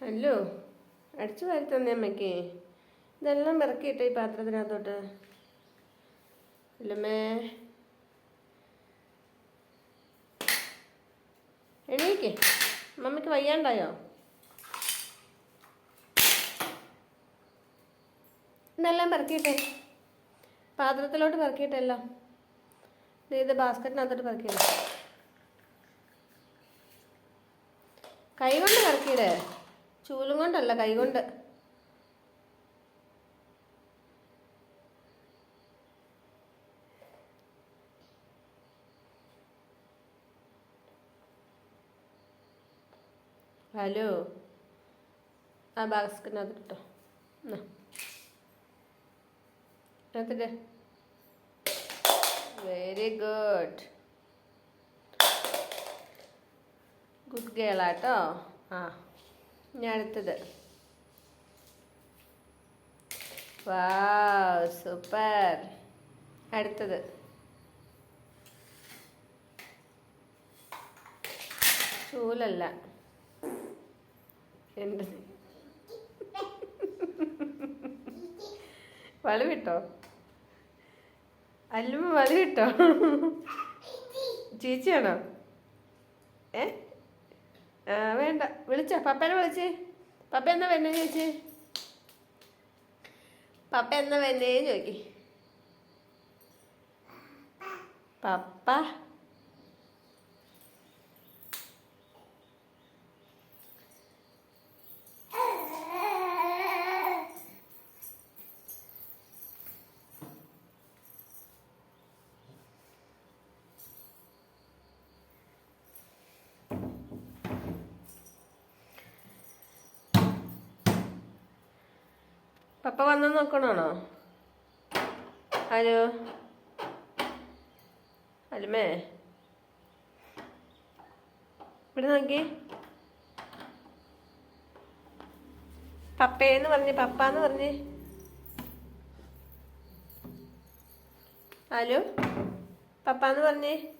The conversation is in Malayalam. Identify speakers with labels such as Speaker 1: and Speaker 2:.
Speaker 1: അല്ലോ അടിച്ചു വാരി തന്നെ അമ്മയ്ക്ക്. ഇതെല്ലാം ഇറക്കിയിട്ട് ഈ പാത്രത്തിനകത്തോട്ട്. അല്ലമ്മേ. എണീക്കേ. മമ്മിക്ക് വയ്യാണ്ടായോ? ഇതെല്ലാം പറക്കിയിട്ടെ. പാത്രത്തിലോട്ട് പെറുക്കിയിട്ടെല്ലാം. ഇത് ബാസ്ക്കറ്റിനകത്തോട്ട് പെറുക്കിയില്ല? കൈ കൊണ്ട് പെറുക്കിയിട് ചൂലും കൊണ്ടല്ല കൈ കൊണ്ട്. ഹലോ. ആ ബാസ്കിനകത്ത് കിട്ടോ വെരി ഗുഡ് ഗുഡ് ഗേളാട്ടോ ആ. ഞാൻ അടുത്തത് സൂപ്പർ അടുത്തത്. ചൂലല്ല. എന്ത്? വള അല്ലുമ്പോ അല്ലുമ്മ വള ചേച്ചിയാണോ? ഏ? വേണ്ട. വിളിച്ചോ. പപ്പേനെ വിളിച്ച്. പപ്പ എന്നാ വരുന്നേ ചോദിച്ച്? പപ്പ എന്നാ വരുന്നേ ചോദിക്ക്. പപ്പ. പപ്പ വന്നു നോക്കണോണോ? ഹലോ? അലുമേ ഇവിടെ നോക്കി. പപ്പേന്ന് പറഞ്ഞ് പപ്പാന്ന് പറഞ്ഞ്. ഹലോ? പപ്പാന്ന് പറഞ്ഞേ.